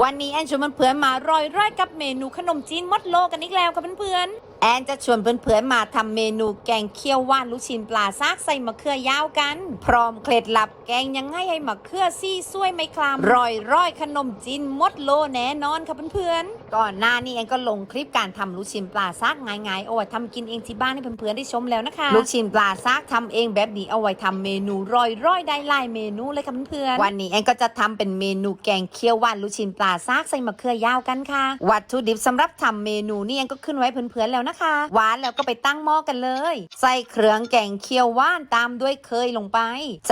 วันนี้แอนชวนเพื่อนๆมารอยร่อยกับเมนูขนมจีนมดโลกันอีกแล้วค่ะเพื่อนๆ แอนจะชวนเพื่อนๆมาทำเมนูแกงเคี่ยวว่านลูกชิ้นปลาซากใส่มะเขือยาวกัน พร้อมเคล็ดลับแกงยังไงให้มะเขือซี่ซวยไม่คลามรอยร่อยขนมจีนมดโลแน่นอนค่ะเพื่อนๆก่อนหน้านี้แอนก็ลงคลิปการทำลูกชิ้นปลาซากง่ายๆเอาไว้ทำกินเองที่บ้านให้เพื่อนๆได้ชมแล้วนะคะลูกชิ้นปลาซากทำเองแบบนี้เอาไว้ทำเมนูรอยร่อยได้หลายเมนูเลยค่ะเพื่อนๆวันนี้แอนก็จะทำเป็นเมนูแกงเคี่ยวว่านลูกชิ้นปลาซากใส่มะเขือยาวกันค่ะ วัตถุดิบสำหรับทำเมนูนี่แอนก็ขึ้นไว้เพื่อนๆแล้วนะคะ หวานแล้วก็ไปตั้งหม้อกันเลย ใส่เครื่องแกงเคี่ยวว่านตามด้วยเคยลงไป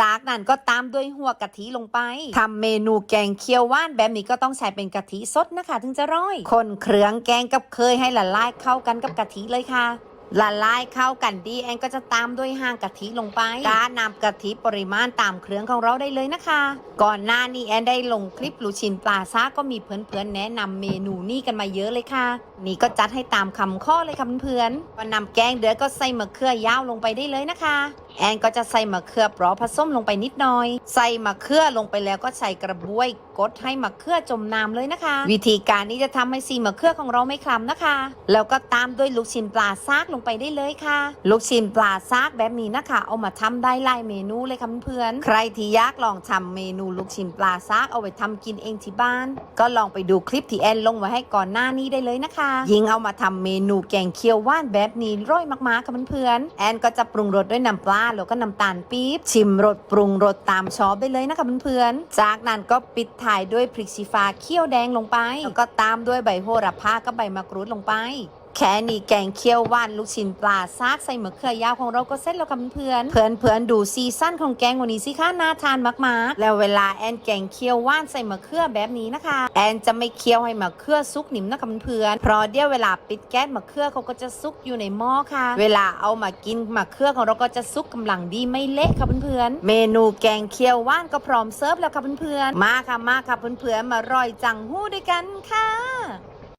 จากนั้นก็ตามด้วยหัวกะทิลงไปทำเมนูแกงเคี่ยวว่านแบบนี้ก็ต้องใช้เป็นกะทิสดนะคะ ถึงจะร่อย คนเครื่องแกงกับเคยให้ละลายเข้ากันกับกะทิเลยค่ะ ละลายเข้ากันดีแอนก็จะตามด้วยห่างกะทิลงไปกานำกะทิปริมาณตามเครื่องของเราได้เลยนะคะ ก่อนหน้านี้แอนได้ลงคลิปลูชินปลาซ่าก็มีเพื่อนๆแนะนำเมนูนี้กันมาเยอะเลยค่ะ นี่ก็จัดให้ตามคำข้อเลยค่ะเพื่อนๆพอนำแกงเดือดก็ใส่มะเขือยาวลงไปได้เลยนะคะ แอนก็จะใส่มะเขือเปราะผสมลงไปนิดหน่อย ใส่มะเขือลงไปแล้วก็ใส่กระบวยกดให้มะเขือจมน้ำเลยนะคะ วิธีการนี้จะทำให้สีมะเขือของเราไม่คล้ำนะคะ แล้วก็ตามด้วยลูกชิ้นปลาซากลงไปได้เลยค่ะ ลูกชิ้นปลาซากแบบนี้นะคะ เอามาทำได้หลายเมนูเลยค่ะเพื่อนใครที่อยากลองทำเมนูลูกชิ้นปลาซากเอาไปทำกินเองที่บ้าน ก็ลองไปดูคลิปที่แอนลงไว้ให้ก่อนหน้านี้ได้เลยนะคะยิงเอามาทำเมนูแกงเคี่ยวว่านแบบนี้ร่อยมากๆค่ะเพื่อนแอนก็จะปรุงรสด้วยน้ำปลาแล้วก็น้ำตาลปี๊บชิมรสปรุงรสตามชอบไปเลยนะคะเพื่อนๆจากนั้นก็ปิดท้ายด้วยพริกชี้ฟ้าเคี่ยวแดงลงไป แล้วก็ตามด้วยใบโหระพากับใบมะกรูดลงไป แค่นี้แกงเคี่ยวว่านลูกชิ้นปลาซากใส่มะเขือยาวของเราก็เสร็จแล้วค่ะเพื่อนเพื่อนเพื่อนๆดูซีซั่นของแกงวันนี้สิคะน่าทานมากๆ แล้วเวลาแอนแกงเคี่ยวว่านใส่มะเขือแบบนี้นะคะ แอนจะไม่เคี่ยวให้มะเขือซุกหนิมนะคะเพื่อนเพราะเดี๋ยวเวลาปิดแก๊สมะเขือเขาก็จะซุกอยู่ในหม้อค่ะ เวลาเอามากินมะเขือของเราก็จะซุกกำลังดีไม่เละค่ะเพื่อนเมนูแกงเคี่ยวว่านก็พร้อมเสิร์ฟแล้วค่ะเพื่อนมาค่ะมาค่ะเพื่อนๆมารอยจังหู้ด้วยกันค่ะ